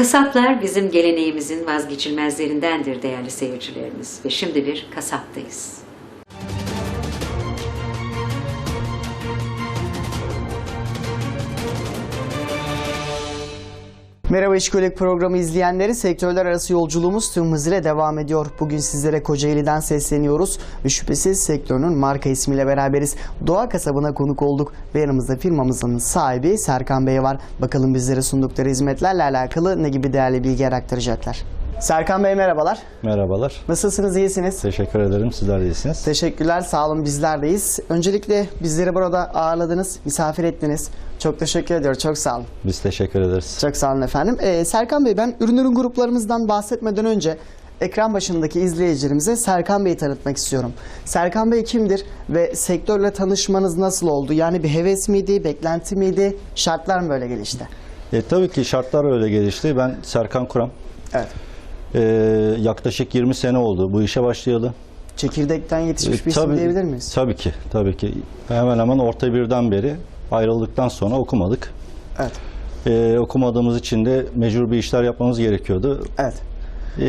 Kasaplar bizim geleneğimizin vazgeçilmezlerindendir değerli seyircilerimiz ve şimdi bir kasaptayız. Merhaba İşkolik programı izleyenleri. Sektörler arası yolculuğumuz tüm hızıyla devam ediyor. Bugün sizlere Kocaeli'den sesleniyoruz ve şüphesiz sektörünün marka ismiyle beraberiz. Doğa kasabına konuk olduk ve yanımızda firmamızın sahibi Serkan Bey var. Bakalım bizlere sundukları hizmetlerle alakalı ne gibi değerli bilgiler aktaracaklar. Serkan Bey merhabalar. Merhabalar. Nasılsınız, iyisiniz? Teşekkür ederim. Sizler de iyisiniz. Teşekkürler, sağ olun bizlerdeyiz. Öncelikle bizleri burada ağırladınız, misafir ettiniz. Çok teşekkür ediyorum, çok sağ olun. Biz teşekkür ederiz. Çok sağ olun efendim. Ee, Serkan Bey ben ürün ürün gruplarımızdan bahsetmeden önce ekran başındaki izleyicilerimize Serkan Bey'i tanıtmak istiyorum. Serkan Bey kimdir ve sektörle tanışmanız nasıl oldu? Yani bir heves miydi, beklenti miydi, şartlar mı böyle gelişti? E, tabii ki şartlar öyle gelişti. Ben Serkan Kuram. Evet. E, yaklaşık 20 sene oldu bu işe başlayalı. Çekirdekten yetişmiş E, bir isim diyebilir miyiz? Tabii ki. Tabii ki. Hemen hemen orta birden beri ayrıldıktan sonra okumadık. Evet. E, okumadığımız için de mecbur bir işler yapmamız gerekiyordu. Evet. E,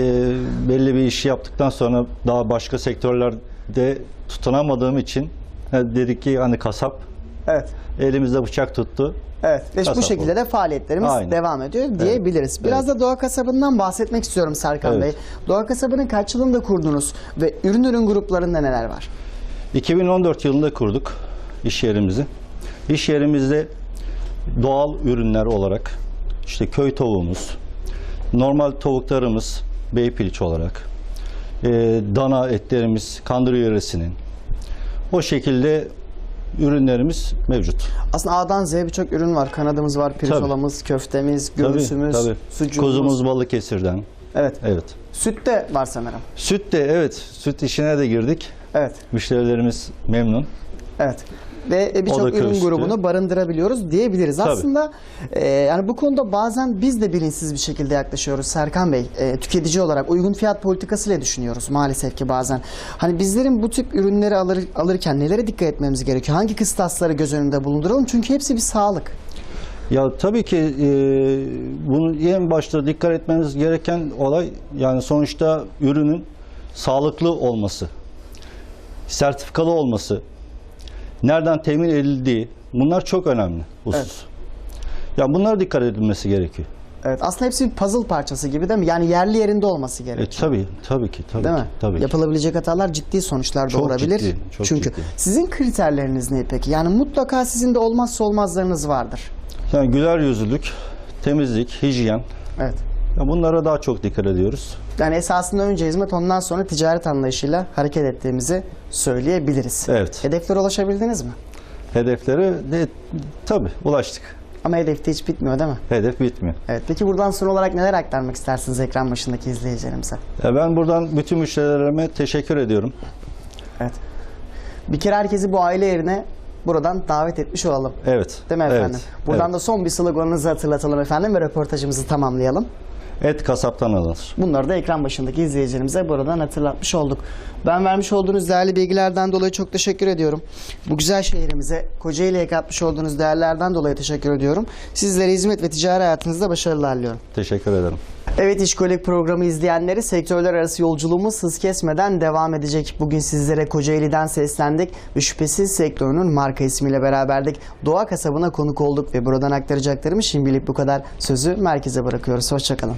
belli bir işi yaptıktan sonra daha başka sektörlerde tutunamadığım için dedik ki hani kasap Evet. elimizde bıçak tuttu. Evet ve bu Kasap şekilde oldu. de faaliyetlerimiz Aynen. devam ediyor diyebiliriz. Biraz da Doğa Kasabı'ndan bahsetmek istiyorum Serkan Evet. Bey. Doğa Kasabı'nın kaç yılında kurdunuz ve ürün ürün gruplarında neler var? 2014 yılında kurduk iş yerimizi. İş yerimizde doğal ürünler olarak işte köy tavuğumuz, normal tavuklarımız beypiliç olarak, e, dana etlerimiz kandır yöresinin o şekilde ürünlerimiz mevcut. Aslında A'dan Z'ye birçok ürün var. Kanadımız var, pirzolamız, köftemiz, göğsümüz, tabii. sucuğumuz. Kuzumuz Balıkesir'den. Evet. Evet. Süt de var sanırım. Süt de evet süt işine de girdik. Evet. Müşterilerimiz memnun. Evet. Ve e, birçok ürün grubunu barındırabiliyoruz diyebiliriz. Tabii. Aslında e, yani bu konuda bazen biz de bilinçsiz bir şekilde yaklaşıyoruz Serkan Bey. E, tüketici olarak uygun fiyat politikasıyla düşünüyoruz maalesef ki bazen. Hani bizlerin bu tip ürünleri alır, alırken nelere dikkat etmemiz gerekiyor? Hangi kıstasları göz önünde bulunduralım? Çünkü hepsi bir sağlık. Ya tabii ki e, bunun en başta dikkat etmeniz gereken olay yani sonuçta ürünün sağlıklı olması, sertifikalı olması, nereden temin edildiği bunlar çok önemli husus. Ya bunlara dikkat edilmesi gerekiyor. Evet. Aslında hepsi bir puzzle parçası gibi değil mi? Yani yerli yerinde olması E, gerekiyor. tabii, tabii ki, tabii Değil ki, mi? tabii ki. Yapılabilecek hatalar ciddi sonuçlar Çok doğurabilir. ciddi, çok Çünkü ciddi. sizin kriterleriniz ne peki? Yani mutlaka sizin de olmazsa olmazlarınız vardır. Yani güler yüzlülük, temizlik, hijyen. Evet. Ya bunlara daha çok dikkat ediyoruz. Yani esasında önce hizmet ondan sonra ticaret anlayışıyla hareket ettiğimizi söyleyebiliriz. Evet. Hedeflere ulaşabildiniz mi? Hedeflere de tabii ulaştık. Ama hedefte hiç bitmiyor değil mi? Hedef bitmiyor. Evet. Peki buradan son olarak neler aktarmak istersiniz ekran başındaki izleyicilerimize? Ya ben buradan bütün müşterilerime teşekkür ediyorum. Evet. Bir kere herkesi bu aile yerine buradan davet etmiş olalım. Evet. Değil mi efendim? Evet. Buradan evet. da son bir sloganınızı hatırlatalım efendim ve röportajımızı tamamlayalım. Et kasaptan alınır. Bunları da ekran başındaki izleyicilerimize buradan hatırlatmış olduk. Ben vermiş olduğunuz değerli bilgilerden dolayı çok teşekkür ediyorum. Bu güzel şehrimize Kocaeli'ye katmış olduğunuz değerlerden dolayı teşekkür ediyorum. Sizlere hizmet ve ticari hayatınızda başarılar diliyorum. Teşekkür ederim. Evet İşkolik programı izleyenleri sektörler arası yolculuğumuz hız kesmeden devam edecek. Bugün sizlere Kocaeli'den seslendik ve şüphesiz sektörünün marka ismiyle beraberdik. Doğa kasabına konuk olduk ve buradan aktaracaklarımız şimdilik bu kadar. Sözü merkeze bırakıyoruz. Hoşçakalın.